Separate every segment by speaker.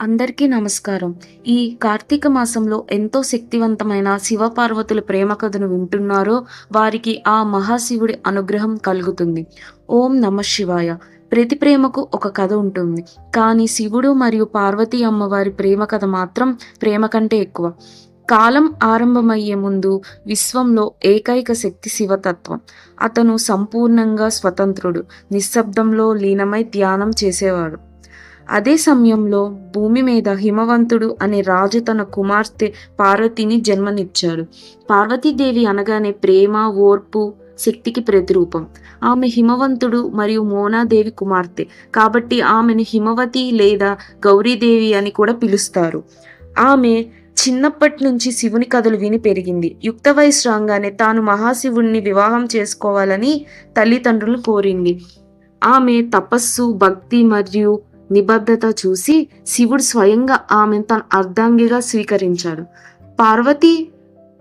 Speaker 1: అందరికీ నమస్కారం. ఈ కార్తీక మాసంలో ఎంతో శక్తివంతమైన శివపార్వతుల ప్రేమ కథను వింటున్నారో వారికి ఆ మహాశివుడి అనుగ్రహం కలుగుతుంది. ఓం నమ శివాయ. ప్రతి ప్రేమకు ఒక కథ ఉంటుంది. కానీ శివుడు మరియు పార్వతీ అమ్మవారి ప్రేమ కథ మాత్రం ప్రేమ కంటే ఎక్కువ. కాలం ఆరంభమయ్యే ముందు విశ్వంలో ఏకైక శక్తి శివతత్వం. అతను సంపూర్ణంగా స్వతంత్రుడు నిశ్శబ్దంలో లీనమై ధ్యానం చేసేవాడు. అదే సమయంలో భూమి మీద హిమవంతుడు అనే రాజు తన కుమార్తె పార్వతిని జన్మనిచ్చాడు. పార్వతీదేవి అనగానే ప్రేమ ఓర్పు శక్తికి ప్రతిరూపం. ఆమె హిమవంతుడు మరియు మోనాదేవి కుమార్తె. కాబట్టి ఆమెను హిమవతి లేదా గౌరీదేవి అని కూడా పిలుస్తారు. ఆమె చిన్నప్పటి నుంచి శివుని కథలు విని పెరిగింది. యుక్త వయసు రాగానే తాను మహాశివుణ్ణి వివాహం చేసుకోవాలని తల్లిదండ్రులు కోరింది. ఆమె తపస్సు భక్తి మరియు నిబద్ధత చూసి శివుడు స్వయంగా ఆమెను తన అర్ధాంగిగా స్వీకరించాడు. పార్వతి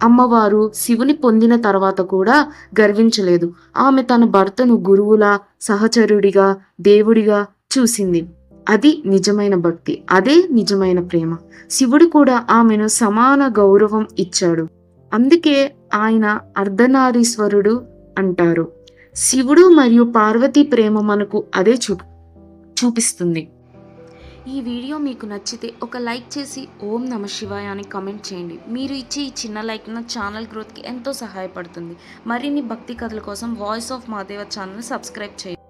Speaker 1: అమ్మవారు శివుని పొందిన తర్వాత కూడా గర్వించలేదు. ఆమె తన భర్తను గురువులా సహచరుడిగా దేవుడిగా చూసింది. అది నిజమైన భక్తి అదే నిజమైన ప్రేమ. శివుడు కూడా ఆమెను సమాన గౌరవం ఇచ్చాడు. అందుకే ఆయన అర్ధనారీశ్వరుడు అంటారు. శివుడు మరియు పార్వతి ప్రేమ మనకు అదే చూ చూపిస్తుంది. ఈ వీడియో మీకు నచ్చితే ఒక లైక్ చేసి ఓం నమ శివాయ అని కమెంట్ చేయండి. మీరు ఇచ్చే ఈ చిన్న లైక్ నా ఛానల్ గ్రోత్కి ఎంతో సహాయపడుతుంది. మరిన్ని భక్తి కథల కోసం voice of Madeva channel subscribe చేయండి.